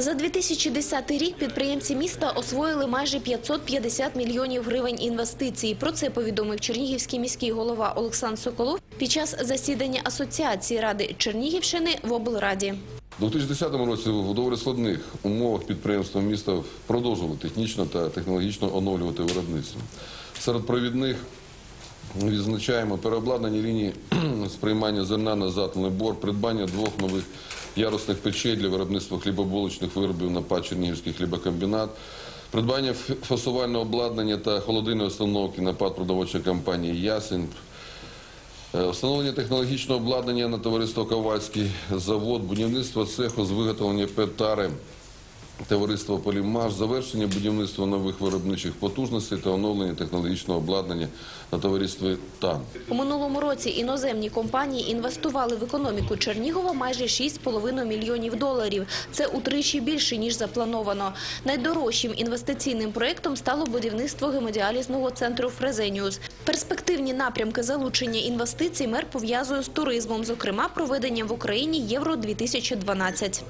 За 2010 рік підприємці міста освоїли майже 550 мільйонів гривень інвестицій. Про це повідомив Чернігівський міський голова Олександр Соколов під час засідання Асоціації ради Чернігівщини в облраді. У 2010 році в доволі складних умовах підприємства міста продовжували технічно та технологічно оновлювати виробництво. Серед провідних відзначаємо переобладнання лінії сприймання зерна на затлений бор, придбання двох нових ярусних печей для виробництва хлібобулочних виробів на ПА Чернігівський хлібокомбінат, придбання фасувального обладнання та холодильної установки на ПАД продовольчої компанії «Ясень», Е, Встановлення технологічного обладнання на товариство Ковальський завод, будівництво цеху з виготовлення петари, товариство Полімаш, завершення будівництва нових виробничих потужностей та оновлення технологічного обладнання на товаристві ТАН. У минулому році іноземні компанії інвестували в економіку Чернігова майже 6,5 мільйонів доларів. Це утричі більше, ніж заплановано. Найдорожчим інвестиційним проєктом стало будівництво гемодіалізного центру «Фрезеніус». Перспективні напрямки залучення інвестицій мер пов'язує з туризмом, зокрема проведенням в Україні Євро-2012.